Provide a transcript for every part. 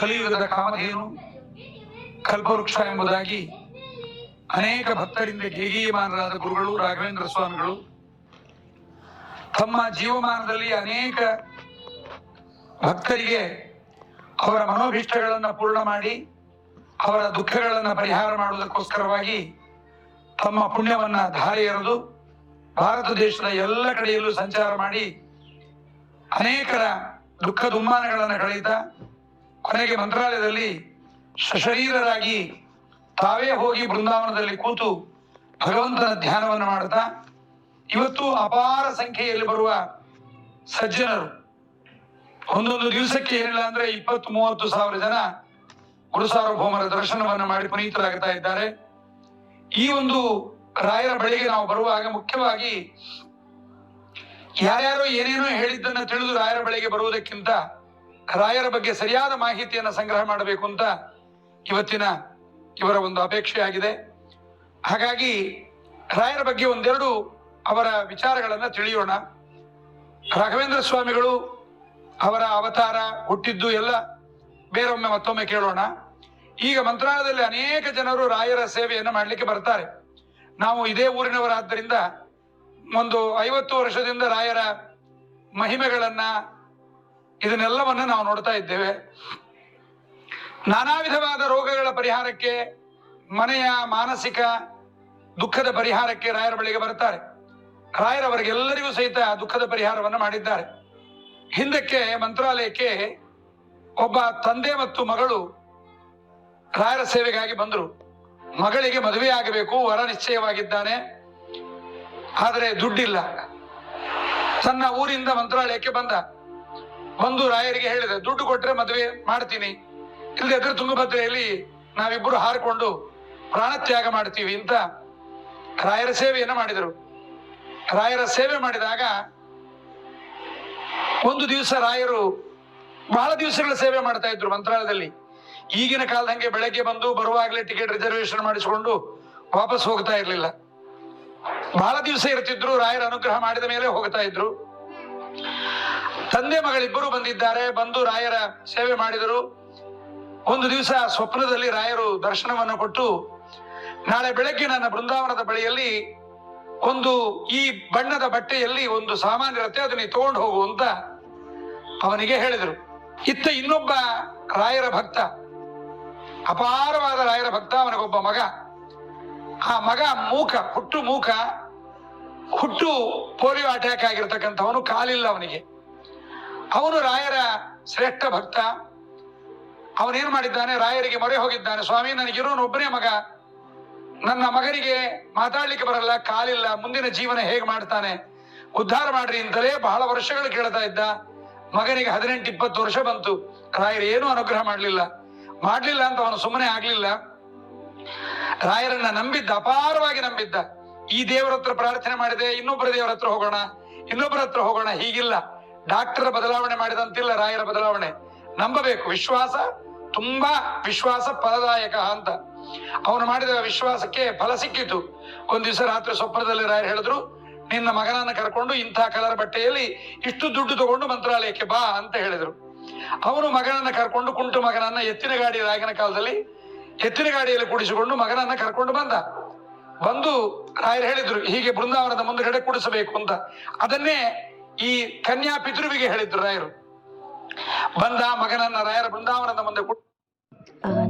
ಕಲಿಯುಗದ ಕಾಮಧೇನು, ಕಲ್ಪವೃಕ್ಷ ಎಂಬುದಾಗಿ ಅನೇಕ ಭಕ್ತರಿಂದ ಗೇಗೀಯಮಾನರಾದ ಗುರುಗಳು, ರಾಘವೇಂದ್ರ ಸ್ವಾಮಿಗಳು. ತಮ್ಮ ಜೀವಮಾನದಲ್ಲಿ ಅನೇಕ ಭಕ್ತರಿಗೆ ಅವರ ಮನೋಭಿಷ್ಟಗಳನ್ನು ಪೂರ್ಣ ಮಾಡಿ, ಅವರ ದುಃಖಗಳನ್ನು ಪರಿಹಾರ ಮಾಡುವುದಕ್ಕೋಸ್ಕರವಾಗಿ ತಮ್ಮ ಪುಣ್ಯವನ್ನ ಧಾರೆ ಎರೆದು ಭಾರತ ದೇಶದ ಎಲ್ಲ ಕಡೆಯಲ್ಲೂ ಸಂಚಾರ ಮಾಡಿ ಅನೇಕರ ದುಃಖ ದುಮ್ಮಾನಗಳನ್ನು ಕಳೀತಾ ಕೊನೆಗೆ ಮಂತ್ರಾಲಯದಲ್ಲಿ ಸಶರೀರರಾಗಿ ತಾವೇ ಹೋಗಿ ಬೃಂದಾವನದಲ್ಲಿ ಕೂತು ಭಗವಂತನ ಧ್ಯಾನವನ್ನು ಮಾಡುತ್ತಾ ಇವತ್ತು ಅಪಾರ ಸಂಖ್ಯೆಯಲ್ಲಿ ಬರುವ ಸಜ್ಜನರು. ಒಂದೊಂದು ದಿವಸಕ್ಕೆ ಏನಿಲ್ಲ ಅಂದ್ರೆ ಇಪ್ಪತ್ತು, ಮೂವತ್ತು ಸಾವಿರ ಜನ ಗುರು ಸಾರ್ವಭೌಮರ ದರ್ಶನವನ್ನು ಮಾಡಿ ಪುನೀತರಾಗುತ್ತಾ ಇದ್ದಾರೆ. ಈ ಒಂದು ರಾಯರ ಬಳಿಗೆ ನಾವು ಬರುವಾಗ ಮುಖ್ಯವಾಗಿ ಯಾರ್ಯಾರೋ ಏನೇನೋ ಹೇಳಿದ್ದನ್ನ ತಿಳಿದು ರಾಯರ ಬಳಿಗೆ ಬರುವುದಕ್ಕಿಂತ ರಾಯರ ಬಗ್ಗೆ ಸರಿಯಾದ ಮಾಹಿತಿಯನ್ನು ಸಂಗ್ರಹ ಮಾಡಬೇಕು ಅಂತ ಇವತ್ತಿನ ಇವರ ಒಂದು ಅಪೇಕ್ಷೆ ಆಗಿದೆ ಹಾಗಾಗಿ ರಾಯರ ಬಗ್ಗೆ ಒಂದೆರಡು ಅವರ ವಿಚಾರಗಳನ್ನು ತಿಳಿಯೋಣ. ರಾಘವೇಂದ್ರ ಸ್ವಾಮಿಗಳು ಅವರ ಅವತಾರ ಹುಟ್ಟಿದ್ದು ಎಲ್ಲ ಬೇರೊಮ್ಮೆ ಮತ್ತೊಮ್ಮೆ ಕೇಳೋಣ. ಈಗ ಮಂತ್ರಾಲಯದಲ್ಲಿ ಅನೇಕ ಜನರು ರಾಯರ ಸೇವೆಯನ್ನು ಮಾಡಲಿಕ್ಕೆ ಬರ್ತಾರೆ. ನಾವು ಇದೇ ಊರಿನವರಾದ್ದರಿಂದ ಒಂದು ಐವತ್ತು ವರ್ಷದಿಂದ ರಾಯರ ಮಹಿಮೆಗಳನ್ನ ಇದನ್ನೆಲ್ಲವನ್ನ ನಾವು ನೋಡ್ತಾ ಇದ್ದೇವೆ. ನಾನಾ ವಿಧವಾದ ರೋಗಗಳ ಪರಿಹಾರಕ್ಕೆ, ಮನೆಯ ಮಾನಸಿಕ ದುಃಖದ ಪರಿಹಾರಕ್ಕೆ ರಾಯರ ಬಳಿಗೆ ಬರ್ತಾರೆ ರಾಯರವರಿಗೆಲ್ಲರಿಗೂ ಸಹಿತ ದುಃಖದ ಪರಿಹಾರವನ್ನು ಮಾಡಿದ್ದಾರೆ. ಹಿಂದಕ್ಕೆ, ಮಂತ್ರಾಲಯಕ್ಕೆ ಒಬ್ಬ ತಂದೆ ಮತ್ತು ಮಗಳು ರಾಯರ ಸೇವೆಗಾಗಿ ಬಂದರು. ಮಗಳಿಗೆ ಮದುವೆ ಆಗಬೇಕು, ವರ ನಿಶ್ಚಯವಾಗಿದ್ದಾನೆ. ಆದರೆ ದುಡ್ಡಿಲ್ಲ. ತನ್ನ ಊರಿಂದ ಮಂತ್ರಾಲಯಕ್ಕೆ ಬಂದ. ಬಂದು ರಾಯರಿಗೆ ಹೇಳಿದೆ, ದುಡ್ಡು ಕೊಟ್ರೆ ಮದುವೆ ಮಾಡ್ತೀನಿ. ಇಲ್ಲದೆ ತುಂಗಭದ್ರೆಯಲ್ಲಿ ನಾವಿಬ್ಬರು ಹಾರಿಕೊಂಡು ಪ್ರಾಣತ್ಯಾಗ ಮಾಡ್ತೀವಿ ಅಂತ ರಾಯರ ಸೇವೆಯನ್ನು ಮಾಡಿದರು. ರಾಯರ ಸೇವೆ ಮಾಡಿದಾಗ ಒಂದು ದಿವಸ ರಾಯರು ಬಹಳ ದಿವಸಗಳ ಸೇವೆ ಮಾಡ್ತಾ ಇದ್ರು ಮಂತ್ರಾಲಯದಲ್ಲಿ. ಈಗಿನ ಕಾಲದಂಗೆ ಬೆಳಗ್ಗೆ ಬಂದು ಬರುವಾಗಲೇ ಟಿಕೆಟ್ ರಿಸರ್ವೇಶನ್ ಮಾಡಿಸಿಕೊಂಡು ವಾಪಸ್ ಹೋಗ್ತಾ ಇರಲಿಲ್ಲ. ಬಹಳ ದಿವಸ ಇರ್ತಿದ್ರು, ರಾಯರ ಅನುಗ್ರಹ ಮಾಡಿದ ಮೇಲೆ ಹೋಗ್ತಾ ಇದ್ರು. ತಂದೆ ಮಗಳಿಬ್ಬರು ಬಂದಿದ್ದಾರೆ. ಬಂದು ರಾಯರ ಸೇವೆ ಮಾಡಿದರು. ಒಂದು ದಿವಸ ಸ್ವಪ್ನದಲ್ಲಿ ರಾಯರು ದರ್ಶನವನ್ನು ಕೊಟ್ಟು, ನಾಳೆ ಬೆಳಗ್ಗೆ ನನ್ನ ಬೃಂದಾವನದ ಬಳಿಯಲ್ಲಿ ಒಂದು ಈ ಬಣ್ಣದ ಬಟ್ಟೆಯಲ್ಲಿ ಒಂದು ಸಾಮಾನ್ಯ ಇರುತ್ತೆ ಅದನ್ನ ತಗೊಂಡು ಹೋಗು ಅಂತ ಅವನಿಗೆ ಹೇಳಿದರು. ಇತ್ತ ಇನ್ನೊಬ್ಬ ರಾಯರ ಭಕ್ತ, ಅಪಾರವಾದ ರಾಯರ ಭಕ್ತ, ಅವನಿಗೊಬ್ಬ ಮಗ. ಆ ಮಗ ಮೂಕ, ಹುಟ್ಟು ಮೂಕ, ಹುಟ್ಟು ಪೋಲಿಯೋ ಅಟ್ಯಾಕ್ ಆಗಿರ್ತಕ್ಕಂಥವನು ಕಾಲಿಲ್ಲ ಅವನಿಗೆ. ಅವನು ರಾಯರ ಶ್ರೇಷ್ಠ ಭಕ್ತ. ಅವನೇನ್ ಮಾಡಿದ್ದಾನೆ? ರಾಯರಿಗೆ ಮೊರೆ ಹೋಗಿದ್ದಾನೆ. ಸ್ವಾಮಿ, ನನಗಿರೋನು ಒಬ್ಬನೇ ಮಗ. ನನ್ನ ಮಗನಿಗೆ ಮಾತಾಡ್ಲಿಕ್ಕೆ ಬರಲ್ಲ, ಕಾಲಿಲ್ಲ, ಮುಂದಿನ ಜೀವನ ಹೇಗೆ ಮಾಡ್ತಾನೆ? ಉದ್ಧಾರ ಮಾಡ್ರಿ ಅಂತಲೇ ಬಹಳ ವರ್ಷಗಳು ಕೇಳ್ತಾ ಇದ್ದ. ಮಗನಿಗೆ ಹದಿನೆಂಟು, ಇಪ್ಪತ್ತು ವರ್ಷ ಬಂತು. ರಾಯರು ಏನು ಅನುಗ್ರಹ ಮಾಡಲಿಲ್ಲ. ಮಾಡ್ಲಿಲ್ಲ ಅಂತ ಅವನು ಸುಮ್ಮನೆ ಆಗ್ಲಿಲ್ಲ. ರಾಯರನ್ನ ನಂಬಿದ್ದ, ಅಪಾರವಾಗಿ ನಂಬಿದ್ದ. ಈ ದೇವರ ಹತ್ರ ಪ್ರಾರ್ಥನೆ ಮಾಡಿದೆ ಇನ್ನೊಬ್ಬರ ದೇವರ ಹತ್ರ ಹೋಗೋಣ ಇನ್ನೊಬ್ಬರ ಹತ್ರ ಹೋಗೋಣ, ಹೀಗಿಲ್ಲ. ಡಾಕ್ಟರ್ ಬದಲಾವಣೆ ಮಾಡಿದಂತಿಲ್ಲ, ರಾಯರ ಬದಲಾವಣೆ. ನಂಬಬೇಕು, ವಿಶ್ವಾಸ, ತುಂಬಾ ವಿಶ್ವಾಸ ಫಲದಾಯಕ ಅಂತ. ಅವನು ಮಾಡಿದ ವಿಶ್ವಾಸಕ್ಕೆ ಫಲ ಸಿಕ್ಕಿತು. ಒಂದ್ ದಿವಸ ರಾತ್ರಿ ಸ್ವಪ್ನದಲ್ಲಿ ರಾಯರು ಹೇಳಿದ್ರು, ನಿನ್ನ ಮಗನನ್ನ ಕರ್ಕೊಂಡು ಇಂಥ ಕಲರ್ ಬಟ್ಟೆಯಲ್ಲಿ ಇಷ್ಟು ದುಡ್ಡು ತಗೊಂಡು ಮಂತ್ರಾಲಯಕ್ಕೆ ಬಾ ಅಂತ ಹೇಳಿದ್ರು. ಅವನು ಮಗನನ್ನ ಕರ್ಕೊಂಡು ಕುಂಟು ಮಗನನ್ನ ಎತ್ತಿನ ಗಾಡಿ ರಾಯನ ಕಾಲದಲ್ಲಿ, ಎತ್ತಿನ ಗಾಡಿಯಲ್ಲಿ ಕೂಡಿಸಿಕೊಂಡು ಮಗನನ್ನ ಕರ್ಕೊಂಡು ಬಂದ. ಬಂದು ರಾಯರು ಹೇಳಿದ್ರು, ಹೀಗೆ ಬೃಂದಾವನದ ಮುಂದುಗಡೆ ಕೂಡಿಸಬೇಕು ಅಂತ. ಅದನ್ನೇ ಈ ಕನ್ಯಾ ಪಿತೃವಿಗೆ ಹೇಳಿದ್ರು ರಾಯರು. ಬಂದ ಮಗನನ್ನ ರಾಯರ ಬೃಂದಾವನದ ಮುಂದೆ ಕೊಟ್ಟು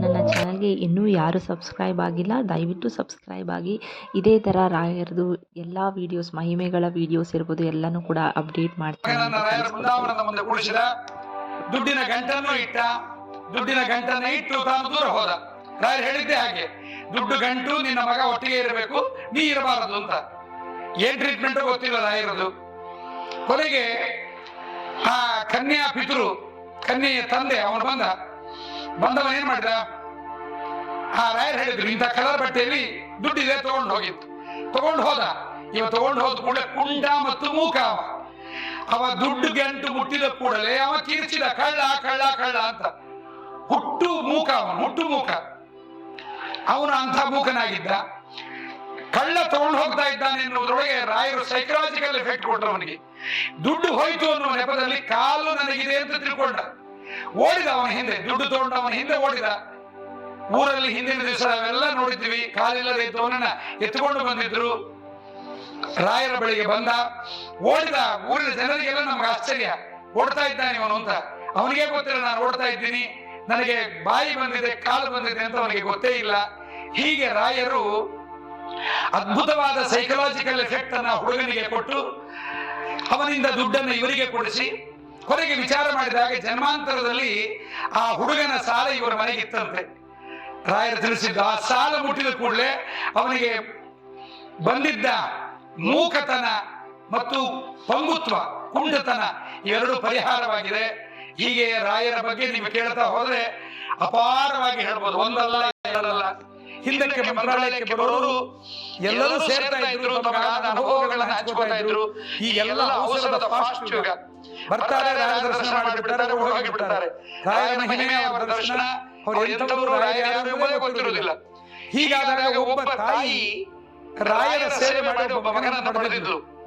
ನನ್ನ ಚಾನಲ್ಗೆ ಇನ್ನೂ ಯಾರು ಸಬ್ಸ್ಕ್ರೈಬ್ ಆಗಿಲ್ಲ ದಯವಿಟ್ಟು ಸಬ್ಸ್ಕ್ರೈಬ್ ಆಗಿ. ಇದೇ ತರ ರಾಯರದು ಎಲ್ಲ ವಿಡಿಯೋಸ್ ಮಹಿಮೆಗಳ ವಿಡಿಯೋಸ್ ಇರ್ಬೋದು ಎಲ್ಲಾನು ಕೂಡ ಅಪ್ಡೇಟ್ ಮಾಡ್ತಾರೆ ಕೂಡಿಸಿದ ದುಡ್ಡಿನ ಗಂಟನ್ನು ಇಟ್ಟ ದುಡ್ಡಿನ ಗಂಟನ್ನ ಇಟ್ಟು ತಾನು ದೂರ ಹೋದ. ರಾಯರು ಹೇಳಿದ್ದೆ ಹಾಗೆ ದುಡ್ಡು ಗಂಟು ನಿನ್ನ ಮಗ ಒಟ್ಟಿಗೆ ಇರಬೇಕು ನೀ ಇರಬಾರದು ಅಂತ. ಏನ್ ಟ್ರೀಟ್ಮೆಂಟ್ ಗೊತ್ತಿಲ್ಲ ರಾಯರದು. ಕೊನೆಗೆ ಆ ಕನ್ಯಾ ಪಿತೃ, ಕನ್ಯೆಯ ತಂದೆ ಅವನು ಬಂದ. ಬಂದವ ಏನ್ ಮಾಡಿದ? ಆ ರಾಯರ್ ಹೇಳಿದ್ರು, ಇಂಥ ಕಲರ್ ಬಟ್ಟೆಯಲ್ಲಿ ದುಡ್ಡಿದೆ, ತಗೊಂಡು ಹೋಗಿತ್ತು. ತಗೊಂಡು ಹೋದ. ಇವ ತಗೊಂಡು ಹೋದ ಕೂಡಲೇ ಕುಂಡ ಮತ್ತು ಮೂಕ ಅವ. ಅವ ದುಡ್ಡು ಗಂಟು ಮುಟ್ಟಿದ ಕೂಡಲೇ ಅವ ಕಿರ್ಚಿದ ಕಳ್ಳ ಕಳ್ಳ ಕಳ್ಳ ಅಂತ. ಹುಟ್ಟು ಮೂಕ ಅವನು, ಹುಟ್ಟು ಮೂಕ. ಅವನು ಅಂಥ ಮೂಕನಾಗಿದ್ದ. ಕಳ್ಳ ತಗೊಂಡು ಹೋಗ್ತಾ ಇದ್ದಾನೆ ಎನ್ನುವುದರೊಳಗೆ ರಾಯರು ಸೈಕಲಾಜಿಕಲ್ ಎಫೆಕ್ಟ್ ಕೊಟ್ಟರು ಅವನಿಗೆ. ದುಡ್ಡು ಹೋಯ್ತು ಅನ್ನುವ ನೆಪದಲ್ಲಿ ಕಾಲು ನನಗಿದೆ ಅಂತ ತಿಳ್ಕೊಂಡ. ಓಡಿದ ಅವನ ಹಿಂದೆ, ದುಡ್ಡು ತಗೊಂಡ ಅವನ ಹಿಂದೆ ಓಡಿದ. ಊರಲ್ಲಿ ಹಿಂದಿನ ದಿವಸ ನಾವೆಲ್ಲ ನೋಡಿದ್ವಿ, ಕಾಲಿಲ್ಲದೆ ಇದ್ದವನನ್ನ ಎತ್ಕೊಂಡು ಬಂದಿದ್ರು. ರಾಯರ ಬಳಿಗೆ ಬಂದ, ಓಡಿದ ಊರಿನ ಜನರಿಗೆಲ್ಲ ನಮ್ಗೆ ಆಶ್ಚರ್ಯ. ಓಡ್ತಾ ಇದ್ದಾನೆ ಇವನು ಅಂತ. ಅವನಿಗೆ ಗೊತ್ತಿಲ್ಲ, ನಾನು ಓಡ್ತಾ ಇದ್ದೀನಿ. ನನಗೆ ಬಾಯಿ ಬಂದಿದೆ, ಕಾಲು ಬಂದಿದೆ ಅಂತ ಅವನಿಗೆ ಗೊತ್ತೇ ಇಲ್ಲ. ಹೀಗೆ ರಾಯರು ಅದ್ಭುತವಾದ ಸೈಕಲಾಜಿಕಲ್ ಎಫೆಕ್ಟ್ ಅನ್ನ ಹುಡುಗನಿಗೆ ಕೊಟ್ಟು ಅವನಿಂದ ದುಡ್ಡನ್ನು ಇವರಿಗೆ ಕೊಡಿಸಿ ಕೊನೆಗೆ ವಿಚಾರ ಮಾಡಿದಾಗ ಜನ್ಮಾಂತರದಲ್ಲಿ ಆ ಹುಡುಗನ ಸಾಲ ಇವರ ಮನೆಗೆ ಇತ್ತಂತೆ ರಾಯರು ತಿಳಿಸಿದ್ದು, ಆ ಸಾಲ ಮುಟ್ಟಿದ ಕೂಡಲೇ ಅವನಿಗೆ ಬಂದಿದ್ದ ಮೂಕತನ ಮತ್ತು ಪಂಗುತ್ವ ಕುಂಡತನ ಎರಡು ಪರಿಹಾರವಾಗಿದೆ. ಹೀಗೆ ರಾಯರ ಬಗ್ಗೆ ನೀವು ಕೇಳ್ತಾ ಹೋದ್ರೆ ಅಪಾರವಾಗಿ ಹೇಳ್ಬೋದು. ಒಂದಲ್ಲ ಎರಡಲ್ಲ. ಹಿಂದಕ್ಕೆ ಮಂತ್ರಾಲಯಕ್ಕೆ ಬರೋರು ಎಲ್ಲರೂ ಸೇರ್ತಾ ಇದ್ರು ತಮಗಾದ ಅನುಭವಗಳನ್ನ ಹಂಚ್ಕೋತಾ ಇದ್ರು. ಈ ಎಲ್ಲ ಔಷಧದ ಫಾಸ್ಟ್ ಯುಗ. ಬರ್ತಾರೆ ದರ್ಶನ ಮಾಡಿಬಿಡ್ತಾರೆ ಹೋಗಿಬಿಡ್ತಾರೆ ರಾಯನ ಮಹಿಮೆ ಅವರ ದರ್ಶನ ಅವ್ರು ಎಂಥವರು ರಾಯರ ಗೊತ್ತಿರುವುದಿಲ್ಲ ಹೀಗಾದಾಗ ಒಬ್ಬ ತಾಯಿ ರಾಯರ ಸೇವೆ ಮಾಡಿ ಒಬ್ಬ ಮಗನನ್ನು ಪಡೆದಿದ್ದು.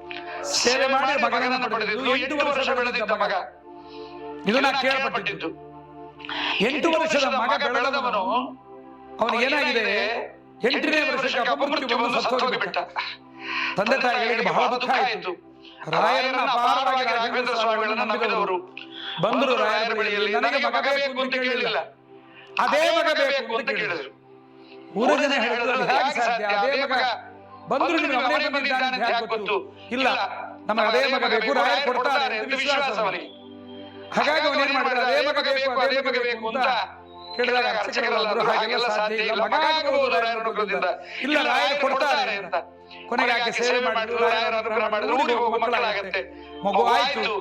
ಸೇವೆ ಮಾಡಿ ಮಗನನ್ನು ಪಡೆದಿದ್ದು. ಎಂಟು ವರ್ಷ ಬೆಳೆದಿದ್ದ ಮಗ. ಇದನ್ನ ಕೇಳಪಟ್ಟಿದ್ದು. ಎಂಟು ವರ್ಷದ ಮಗ ಬೆಳೆದವನು ಅವನಿಗೆ ಏನಾಗಿದೆ? ಎಂಟನೇ ವರ್ಷಕ್ಕೆ ಅಪಮೃತ್ಯು ಬಂದು ಸತ್ತೋಗಿಬಿಟ್ಟ ತಂದೆ ತಾಯಿಗಳಿಗೆ ಬಹಳ ದುಃಖ ಆಯಿತು. ರಾಯರನ್ನ ಅಪಾರವಾಗಿ ರಾಘವೇಂದ್ರ ಸ್ವಾಮಿಗಳನ್ನ ನಂಬಿದವರು. ಬಂದರು ರಾಯರ ಬಳಿಯಲ್ಲಿ. ನನಗೆ ಮಗ ಬೇಕು ಅಂತ ಕೇಳಲಿಲ್ಲ ಅದೇ ಮಗ ಬೇಕು ಅಂತ ಕೇಳಿದ್ರು. ಮೂರು ಜನ ಹೇಳಿದ್ರು ಹೇಗೆ ಸಾಧ್ಯ? ಅದೇ ಮಗ. ಬಂದ್ರು ನಿಮ್ಗೆ ಅವನೇ ಬಂದಿದ್ದಾನೆ ಅಂತ ಹೇಗೆ ಗೊತ್ತು? ಇಲ್ಲ. ನಮಗೆ ಅದೇ ಮಗ ಬೇಕು. ರಾಯರು ಕೊಡ್ತಾರೆ ವಿಶ್ವಾಸ ಅವನಿಗೆ. ಹಾಗಾಗಿ ಅವನೇನ್ ಮಾಡಿದ್ರೆ? ಅದೇ ಮಗ ಬೇಕು ಅದೇ ಮಗ ಬೇಕು ಅಂತ ಕೇಳಿದಾಗ ಅರ್ಚಕರೆಲ್ಲರೂ ಹಾಗೆಲ್ಲ ಸಾಧ್ಯ ಇಲ್ಲ ಮಗ ಆಗಬಹುದು ರಾಯರ ಅನುಗ್ರಹದಿಂದ ಇಲ್ಲ ರಾಯರು ಕೊಡ್ತಾರೆ ಅಂತ. ಕೊನೆಗೆ ಆಕೆ ಸೇವೆ ಮಾಡಿದ್ರು ರಾಯರ ಅನುಗ್ರಹ ಮಾಡಿದ್ರು ಊರಿಗೆ ಹೋಗುವ ಮಕ್ಕಳಾಗತ್ತೆ. ಮಗು ಆಯ್ತು.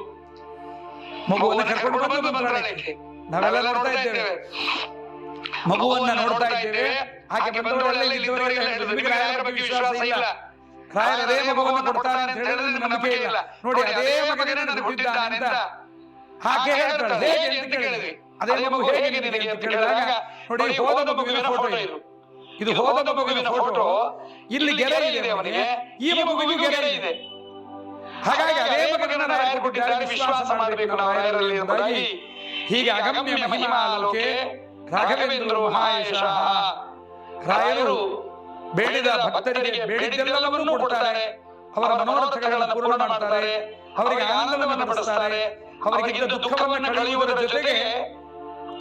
ಮಗುವನ್ನು ಕರ್ಕೊಂಡು ಬಂದು ಮಂತ್ರಾಲಯಕ್ಕೆ. ನಾವೆಲ್ಲ ನೋಡ್ತಾ ಇದ್ದೇವೆ. ಮಗುವನ್ನ ನೋಡ್ತಾ ಇದ್ದೇವೆ. ಆಕೆ ಬಂದವರೆಲ್ಲ ಇಲ್ಲಿದ್ದವರೆಲ್ಲ ಹೇಳಿದ್ರು ನಿಮಗೆ ರಾಯರ ಬಗ್ಗೆ ವಿಶ್ವಾಸ ಇಲ್ಲ. ರಾಯರ ಅದೇ ಮಗುವನ್ನು ಕೊಡ್ತಾರೆ ಅಂತ ಹೇಳಿದ್ರೆ ನಂಬಿಕೆ ಇಲ್ಲ. ನೋಡಿ ಅದೇ ಮಗನೇ ನನಗೆ ಹುಟ್ಟಿದ್ದಾನೆ ಅಂತ. ಆಕೆ ಹೇಳ್ತಾಳೆ. ಹೇಗೆ ಅಂತ ಕೇಳಿದ್ವಿ ಅದೇ ಮಗು ಹೇಗೆ ನಿನಗೆ ಅಂತ ಕೇಳಿದಾಗ ನೋಡಿ ಹೋದ ಮಗುವಿನ ಫೋಟೋ ಇದು. ಇದು ಹೋದ ಮಗುವಿನ ಫೋಟೋ ಇಲ್ಲಿ ಗೆರೆ ಇದೆ ಅವನಿಗೆ. ಈ ಮಗುವಿಗೂ ಗೆರೆ ಇದೆ. ಹಾಗಾಗಿ ಅದೇ ಮಗನನ್ನ ರಾಯರು ಕೊಟ್ಟಿದ್ದಾರೆ. ವಿಶ್ವಾಸ ಮಾಡಬೇಕು ನಾವು ರಾಯರಲ್ಲಿ ಎಂಬುದಾಗಿ ಹೀಗೆ ಅಗಮ್ಯ ಮಹಿಮಾ ಲೋಕೆ ರಾಘವೇಂದ್ರ ಮಹಾಯಶಃ ರಾಯರು ಬೇಡಿದ ಭಕ್ತರಿಗೆ ಬೇಡಿದ್ದೆಲ್ಲವನ್ನೂ ಕೊಡ್ತಾರೆ. ಅವರ ಮನೋರಥಗಳನ್ನು ಪೂರ್ಣ ಮಾಡ್ತಾರೆ. ಅವರಿಗೆ ಆನಂದವನ್ನು ಪಡಿಸ್ತಾರೆ. ಅವರಿಗಿದ್ದ ದುಃಖವನ್ನು ಕಳೆಯುವುದರ ಜೊತೆಗೆ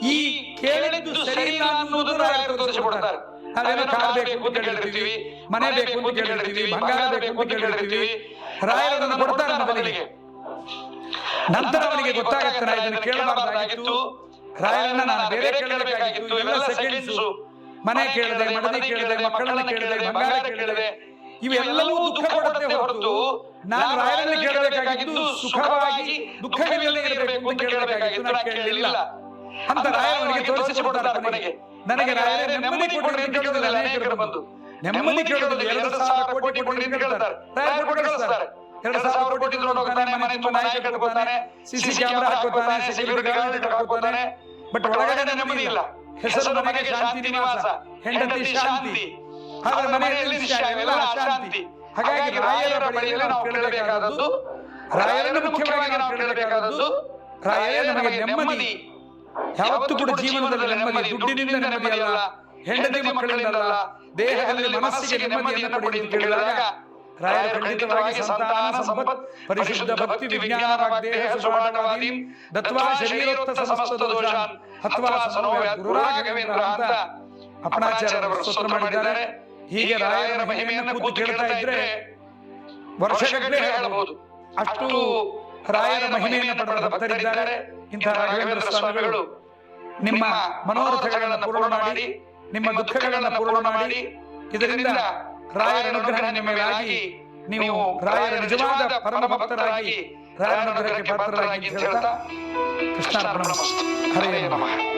ಈ ಕೇಳಿದ್ದು ಸರಿ ಇಲ್ಲ ಅನ್ನುವುದು ರಾಯರು ತೋರಿಸಿಕೊಡ್ತಾರೆ. ನಾವೇನೋ ಕಾರ್ ಬೇಕು ಅಂತ ಕೇಳಿರ್ತೀವಿ ಮನೆ ಬೇಕು ಅಂತ ಕೇಳಿರ್ತೀವಿ ಬಂಗಾರ ಬೇಕು ಅಂತ ಕೇಳಿರ್ತೀವಿ. ರಾಯರು ಅದನ್ನು ಕೊಡ್ತಾರೆ ನಮ್ಮ ಬದಲಿಗೆ ನಂತರ ಅವನಿಗೆ ಗೊತ್ತಾಗತ್ತೆ ನಾ ಇದನ್ನು ಕೇಳಬಾರ್ದಾಗಿತ್ತು. ರಾಯರನ್ನ ನಾನು ಬೇರೆ ಕೇಳಬೇಕಾಗಿತ್ತು. ಇವೆಲ್ಲ ಸೆಕೆಂಡ್ಸು ಮನೆ ಕೇಳಿದೆ ಮನೆ ಕೇಳಿದೆ ಮಕ್ಕಳನ್ನ ಕೇಳಿದೆ ಬಂಗಾರ ಕೇಳಿದೆ. ಇವೆಲ್ಲವೂ ದುಃಖ ಕೊಡುತ್ತೆ ಹೊರತು ನಾನು ರಾಯರನ್ನ ಕೇಳಬೇಕಾಗಿತ್ತು ಸುಖವಾಗಿ ದುಃಖವಿಲ್ಲದೆ ಇರಬೇಕು ಅಂತ ಕೇಳಬೇಕಾಗಿತ್ತು. ನಾನು ಕೇಳಲಿಲ್ಲ. ಅಂತ ರಾಯರವನಿಗೆ ತೋರಿಸಿಕೊಡುತ್ತಾರೆ ಕೊನೆಗೆ. ನನಗೆ ರಾಯರೇ ನೆಮ್ಮದಿ ಕೊಡ್ರಿ ಅಂತ ಕೇಳೋದಿಲ್ಲ ಅನೇಕರು ಬಂದು. ನೆಮ್ಮದಿ ಕೇಳೋದಿಲ್ಲ ಎರಡು ಸಾವಿರ ಕೋಟಿ ಕೊಡ್ರಿ ಅಂತ ಕೇಳ್ತಾರೆ. ರಾಯರು ಕೊಟ್ಟು ಕಳಿಸ್ತಾರೆ. ಎರಡು ಸಾವಿರ ಕೋಟಿ ಹೋಗ್ತಾನೆ ಮನೆ ತುಂಬ ನಾಯಿ ಕಟ್ಕೋತಾನೆ ಸಿಸಿ ಕ್ಯಾಮೆರಾ ಹಾಕೋತಾನೆ ಸಿಸಿ ಹಾಕೋತಾನೆ ಬಟ್ ಒಳಗಡೆ ನೆಮ್ಮದಿ ಇಲ್ಲ. ಹೆಸರು ನಮಗೆ ಶಾಂತಿ ನಿವಾಸ. ಹೆಂಡತಿ ಶಾಂತಿ. ಆದ್ರೆ ಮನೆಯಲ್ಲಿ ಇವೆಲ್ಲ ಅಶಾಂತಿ. ಹಾಗಾಗಿ ರಾಯರ ಬಳಿಯಲ್ಲಿ ನಾವು ಕೇಳಬೇಕಾದದ್ದು ರಾಯರನ್ನು ಮುಖ್ಯವಾಗಿ ನಾವು ಕೇಳಬೇಕಾದದ್ದು ರಾಯರ ನಮಗೆ ನೆಮ್ಮದಿ ಯಾವತ್ತೂ ಕೂಡ ಜೀವನದಲ್ಲಿ ನೆಮ್ಮದಿ ದುಡ್ಡಿನಿಂದ ನೆಮ್ಮದಿ ಅಲ್ಲ ಹೆಂಡತಿ ಮಕ್ಕಳಿಂದಲ್ಲ ದೇಹದಲ್ಲಿ ಮನಸ್ಸಿಗೆ ನೆಮ್ಮದಿಯನ್ನು ಕೊಡಿ ಅಂತ ಕೇಳಿದಾಗ ರಾಯರು ಖಂಡಿತವಾಗಿ ಸಂತಾನ ಸಂಪತ್ ಪರಿಶುದ್ಧ ಭಕ್ತಿ ವಿಜ್ಞಾನ ದೇಹ ಸುಭಾಟವಾದಿ ದತ್ವಾ ಶರೀರೋತ್ತ ಸಮಸ್ತ ದೋಷಾನ್ ಹತ್ವಾ ಸನೋಯ ಗುರುರಾಘವೇಂದ್ರ ಅಂತ ಅಪಣಾಚಾರ್ಯರು ಸ್ತೋತ್ರ ಮಾಡಿದ್ದಾರೆ. ಹೀಗೆ ರಾಯರ ಮಹಿಮೆಯನ್ನು ಕೂತು ಕೇಳ್ತಾ ಇದ್ರೆ ವರ್ಷಗಟ್ಟಲೆ ಹೇಳಬಹುದು ಅಷ್ಟು ರಾಯರ ಮಹಿಮೆಯನ್ನು ಪಡೆದ ಭಕ್ತರಿದ್ದಾರೆ. ಇಂತಹ ರಾಘವೇಂದ್ರ ಸ್ವಾಮಿಗಳು ನಿಮ್ಮ ಮನೋರಥಗಳನ್ನು ಪೂರ್ಣ ಮಾಡಿ ನಿಮ್ಮ ದುಃಖಗಳನ್ನು ಪೂರ್ಣ ಮಾಡಿ ಇದರಿಂದ ರಾಯರ ಅನುಗ್ರಹ ನಿಮ್ಮ ಮೇಲಾಗಿ ನೀವು ರಾಯರ ನಿಜವಾದ ಪರಮ ಭಕ್ತರಾಗಿ ರಾಯರ ಅನುಗ್ರಹಕ್ಕೆ ಪಾತ್ರರಾಗಿ ಅಂತ ಹೇಳ್ತಾ ಕೃಷ್ಣಾರ್ಪಣ. ಹರೇ ನಮಃ.